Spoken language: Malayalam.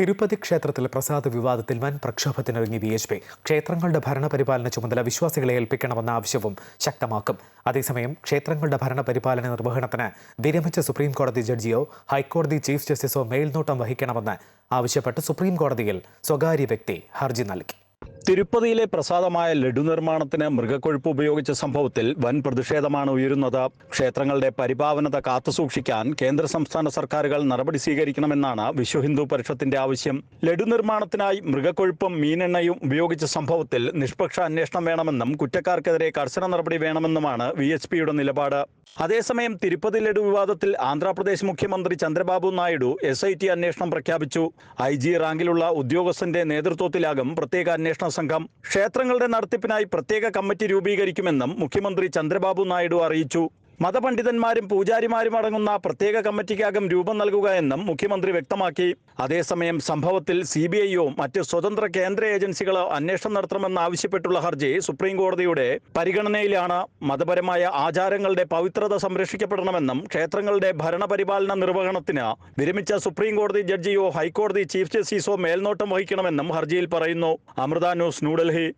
തിരുപ്പതി ക്ഷേത്രത്തിൽ പ്രസാദ വിവാദത്തിൽ വൻ പ്രക്ഷോഭത്തിനിറങ്ങി വി എച്ച് പി. ക്ഷേത്രങ്ങളുടെ ഭരണപരിപാലന ചുമതല വിശ്വാസികളെ ഏൽപ്പിക്കണമെന്ന ആവശ്യവും ശക്തമാക്കും. അതേസമയം ക്ഷേത്രങ്ങളുടെ ഭരണപരിപാലന നിർവഹണത്തിന് വിരമിച്ച സുപ്രീം കോടതി ജഡ്ജിയോ ഹൈക്കോടതി ചീഫ് ജസ്റ്റിസോ മേൽനോട്ടം വഹിക്കണമെന്ന് ആവശ്യപ്പെട്ട് സുപ്രീം കോടതിയിൽ സ്വകാര്യ വ്യക്തി ഹർജി നൽകി. തിരുപ്പതിയിലെ പ്രസാദമായ ലഡു നിർമ്മാണത്തിന് മൃഗക്കൊഴുപ്പ് ഉപയോഗിച്ച സംഭവത്തിൽ വൻ പ്രതിഷേധമാണ് ഉയരുന്നത്. ക്ഷേത്രങ്ങളുടെ പരിപാവനത കാത്തുസൂക്ഷിക്കാൻ കേന്ദ്ര സംസ്ഥാന സർക്കാരുകൾ നടപടി സ്വീകരിക്കണമെന്നാണ് വിശ്വ ഹിന്ദു പരിഷത്തിന്റെ ആവശ്യം. ലഡു നിർമ്മാണത്തിനായി മൃഗക്കൊഴുപ്പും മീനെണ്ണയും ഉപയോഗിച്ച സംഭവത്തിൽ നിഷ്പക്ഷ അന്വേഷണം വേണമെന്നും കുറ്റക്കാർക്കെതിരെ കർശന നടപടി വേണമെന്നുമാണ് വി നിലപാട്. അതേസമയം തിരുപ്പതി ലഡു വിവാദത്തിൽ ആന്ധ്രാപ്രദേശ് മുഖ്യമന്ത്രി Chandrababu Naidu S I T അന്വേഷണം പ്രഖ്യാപിച്ചു. ഐ ജി റാങ്കിലുള്ള ഉദ്യോഗസ്ഥന്റെ നേതൃത്വത്തിലാകും പ്രത്യേക അന്വേഷണ സംഘം. ക്ഷേത്രങ്ങളുടെ നടത്തിപ്പിനായി പ്രത്യേക കമ്മിറ്റി രൂപീകരിക്കുമെന്നും മുഖ്യമന്ത്രി ചന്ദ്രബാബു നായിഡു അറിയിച്ചു. മതപണ്ഡിതന്മാരും പൂജാരിമാരും അടങ്ങുന്ന പ്രത്യേക കമ്മിറ്റിക്കാകും രൂപം നൽകുക എന്നും മുഖ്യമന്ത്രി വ്യക്തമാക്കി. അതേസമയം സംഭവത്തിൽ സി ബി ഐയോ മറ്റ് സ്വതന്ത്ര കേന്ദ്ര ഏജൻസികളോ അന്വേഷണം നടത്തണമെന്നാവശ്യപ്പെട്ടുള്ള ഹർജി സുപ്രീം കോടതിയുടെ പരിഗണനയിലാണ്. മതപരമായ ആചാരങ്ങളുടെ പവിത്രത സംരക്ഷിക്കപ്പെടണമെന്നും ക്ഷേത്രങ്ങളുടെ ഭരണപരിപാലന നിർവഹണത്തിന് വിരമിച്ച സുപ്രീം കോടതി ജഡ്ജിയോ ഹൈക്കോടതി ചീഫ് ജസ്റ്റിസോ മേൽനോട്ടം വഹിക്കണമെന്നും ഹർജിയിൽ പറയുന്നു. അമൃത ന്യൂസ് ന്യൂഡൽഹി.